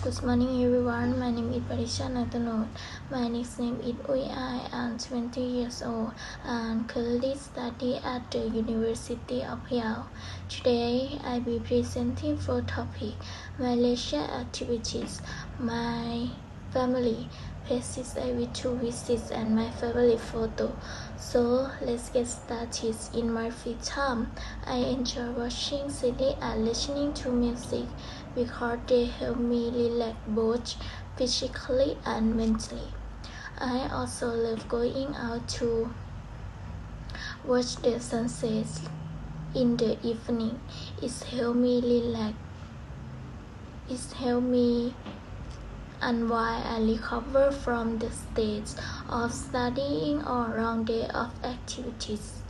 Good morning everyone. My name is Parisha Natanot. My nickname is Ui. I am 20 years old and currently study at the University of Yale. Today I will be presenting four topics: Malaysia activities, my family, places I wish to visit, and my favorite photo. So let's get started. In my free time, I enjoy watching series and listening to music because they help me relax both physically and mentally. I also love going out to watch the sunset in the evening. It helps me relax. It helps me unwind I recover from the state of studying or long day of activities.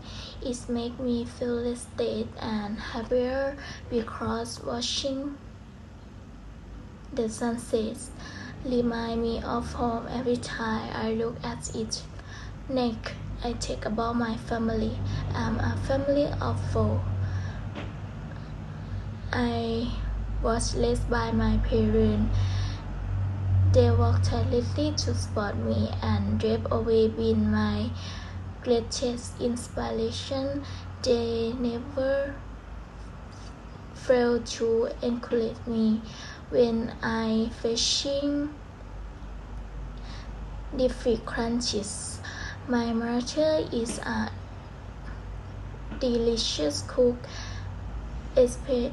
It makes me feel rested and happier because watching the sunset remind me of home every time I look at it. Next, I think about my family. I'm a family of four. I was raised by my parents they worked tirelessly to support me and drive away being my greatest inspiration. They never failed to encourage me when I facing difficulties. My mother is a delicious cook, especially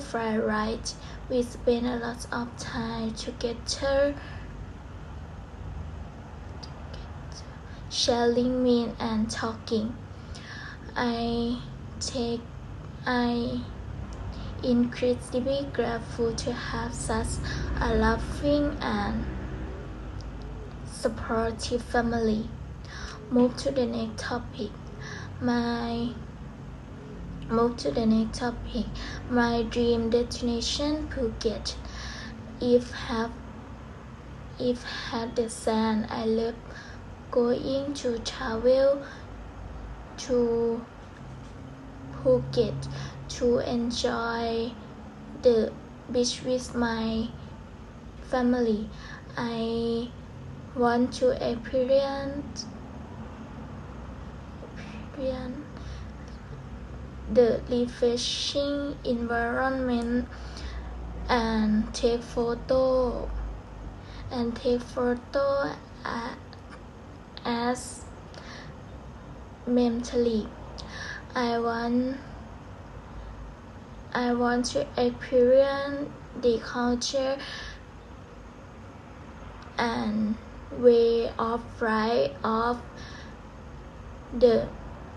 fried rice we spend a lot of time together sharing meal and talking. I take I incredibly grateful to have such a loving and supportive family. Move to the next topic. My Move to the next topic. My dream destination Phuket. If have if had the sun, I love going to travel to Phuket to enjoy the beach with my family. I want to experience, experience the refreshing environment and take photo and take photo as mentally. I want I want to experience the culture and way of life of the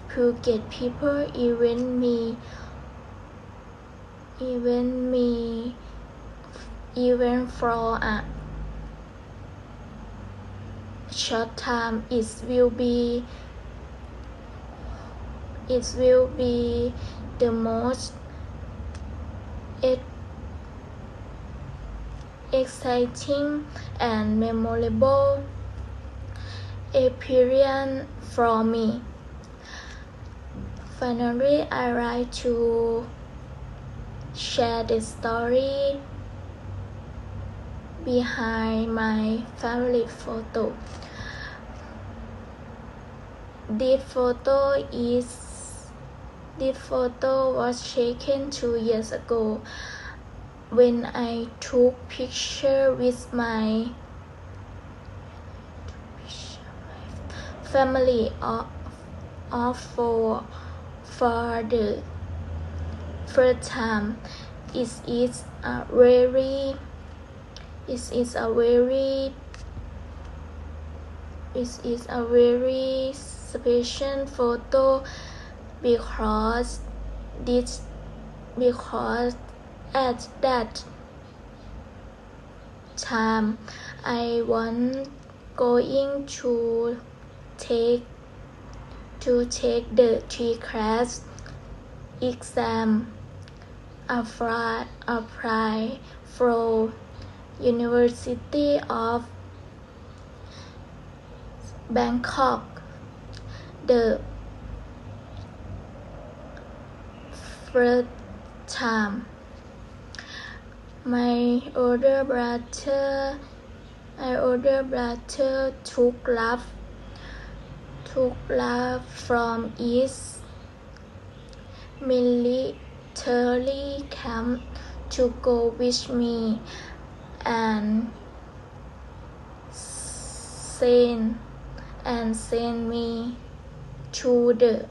Phuket people even me even me even for a short time it will be it will be the most exciting and memorable experience for me. Finally, I like to share the story behind my family photo. This photo is this photo was taken two years ago when I took picture with my family of, of four for the first time. It is a very it is a very it is a very special photo because this because at that time I want going to take to take the three class exam apply, apply for University of Bangkok. The first time My older brother my older brother took love love from East military camp to go with me and send and send me to the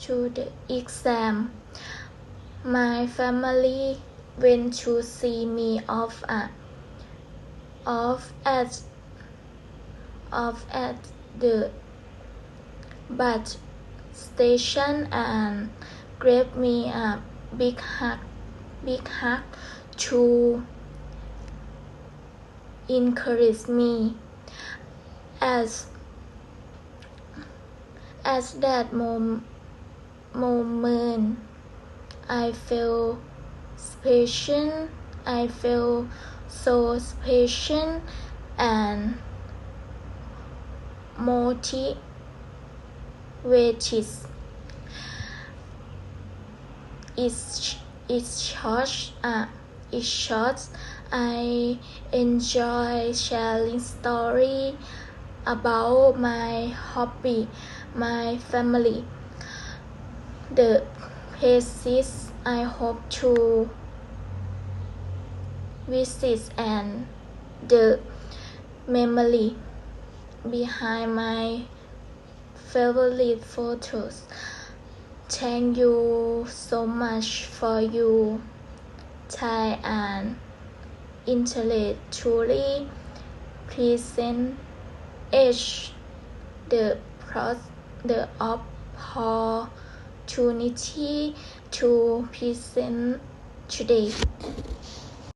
to the exam. My family went to see me off at off at off at the bus station and gave me a big hug big hug to encourage me as as that mom, moment. I feel special I feel so special and motivated it's it's short uh, it's short. I enjoy sharing story about my hobby my family. The places I hope to visit and the memory behind my favorite photos. Thank you so much for your time and intellectually present age the pros the opportunity to present today.